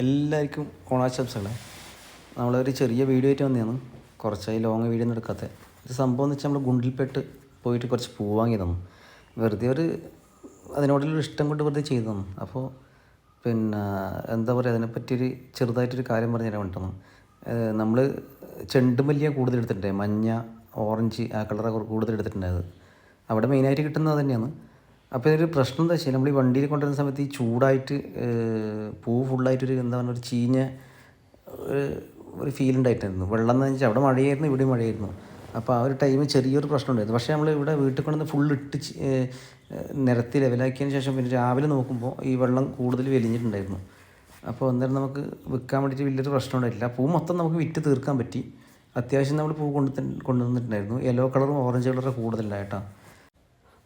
എല്ലാവർക്കും ഓണാശംസകളെ. നമ്മളൊരു ചെറിയ വീഡിയോ ആയിട്ട് വന്നതാണ്. കുറച്ചായി ലോങ് വീഡിയോ ഒന്നും എടുക്കാത്ത. ഇത് സംഭവം എന്ന് വെച്ചാൽ നമ്മൾ ഗുണ്ടിൽപ്പെട്ട് പോയിട്ട് കുറച്ച് പൂ വാങ്ങി തന്നു വെറുതെ ഒരു അതിനോടുള്ള ഇഷ്ടം കൊണ്ട് വെറുതെ ചെയ്തു തന്നു അപ്പോൾ പിന്നെ എന്താ പറയുക അതിനെപ്പറ്റിയൊരു ചെറുതായിട്ടൊരു കാര്യം പറഞ്ഞു തരാൻ വേണ്ടി നമ്മൾ ചെണ്ടുമല്ലിയാണ് കൂടുതൽ എടുത്തിട്ടുണ്ട് മഞ്ഞ ഓറഞ്ച് ആ കളറൊക്കെ കൂടുതൽ എടുത്തിട്ടുണ്ടായത് അവിടെ മെയിനായിട്ട് കിട്ടുന്നത് തന്നെയാണ്. അപ്പോൾ ഇതൊരു പ്രശ്നം എന്താ വെച്ചാൽ നമ്മൾ ഈ വണ്ടിയിൽ കൊണ്ടുവരുന്ന സമയത്ത് ഈ ചൂടായിട്ട് പൂ ഫുള്ളായിട്ടൊരു എന്താ പറയുക ഒരു ചീഞ്ഞ ഒരു ഫീൽ ഉണ്ടായിട്ടായിരുന്നു. വെള്ളം എന്ന് വെച്ചാൽ അവിടെ മഴയായിരുന്നു ഇവിടെ മഴയായിരുന്നു. അപ്പോൾ ആ ഒരു ടൈമിൽ ചെറിയൊരു പ്രശ്നം ഉണ്ടായിരുന്നു. പക്ഷേ നമ്മൾ ഇവിടെ വീട്ടിൽ കൊണ്ടുവന്ന് ഫുൾ ഇട്ട് നിരത്തി ലെവലാക്കിയതിന് ശേഷം പിന്നെ രാവിലെ നോക്കുമ്പോൾ ഈ വെള്ളം കൂടുതൽ വലിഞ്ഞിട്ടുണ്ടായിരുന്നു. അപ്പോൾ അന്നേരം നമുക്ക് വിൽക്കാൻ വേണ്ടിയിട്ട് വലിയൊരു പ്രശ്നം ഉണ്ടായിട്ടില്ല. പൂ മൊത്തം നമുക്ക് വിറ്റ് തീർക്കാൻ പറ്റി. അത്യാവശ്യം നമ്മൾ പൂ കൊണ്ടു കൊണ്ടുവന്നിട്ടുണ്ടായിരുന്നു. യെല്ലോ കളറും ഓറഞ്ച് കളറും കൂടുതലുണ്ടായിട്ടാണ്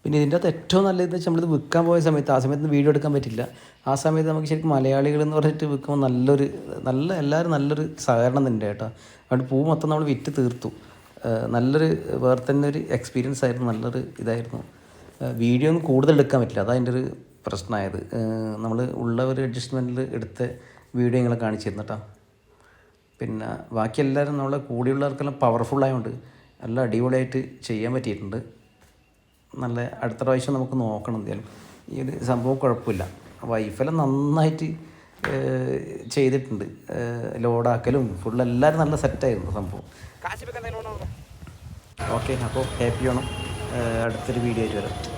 പിന്നെ ഇതിന്റെ അകത്ത് ഏറ്റവും നല്ലത് വെച്ചാൽ നമ്മളിത് വിൽക്കാൻ പോയ സമയത്ത് ആ സമയത്ത് വീഡിയോ എടുക്കാൻ പറ്റില്ല. ആ സമയത്ത് നമുക്ക് ശരിക്കും മലയാളികൾ എന്ന് പറഞ്ഞിട്ട് വിൽക്കുമ്പോൾ നല്ലൊരു നല്ല എല്ലാവരും നല്ലൊരു സഹകരണം തന്നെ കേട്ടോ. അതുകൊണ്ട് പൂ മൊത്തം നമ്മൾ വിറ്റ് തീർത്തു. നല്ലൊരു വേറെ തന്നെ ഒരു എക്സ്പീരിയൻസ് ആയിരുന്നു നല്ലൊരു ഇതായിരുന്നു. വീഡിയോ ഒന്നും കൂടുതൽ എടുക്കാൻ പറ്റില്ല. അതാണ് ഒരു പ്രശ്നമായത് നമ്മൾ ഉള്ള ഒരു അഡ്ജസ്റ്റ്മെന്റിൽ എടുത്ത വീഡിയോ ഞങ്ങളെ കാണിച്ചിരുന്നു കേട്ടോ. പിന്നെ ബാക്കി എല്ലാവരും നമ്മളെ കൂടെയുള്ളവർക്കെല്ലാം പവർഫുള്ളായതുകൊണ്ട് നല്ല അടിപൊളിയായിട്ട് ചെയ്യാൻ പറ്റിയിട്ടുണ്ട്. നല്ല അടുത്ത പ്രാവശ്യം നമുക്ക് നോക്കണം എന്തായാലും. ഈ ഒരു സംഭവം കുഴപ്പമില്ല. വൈഫെല്ലാം നന്നായിട്ട് ചെയ്തിട്ടുണ്ട്. ലോഡാക്കലും ഫുൾ എല്ലാവരും നല്ല സെറ്റായിരുന്നു സംഭവം. ഓക്കെ അപ്പോൾ ഹാപ്പി വേണം. അടുത്തൊരു വീഡിയോ ആയിട്ട് വരാം.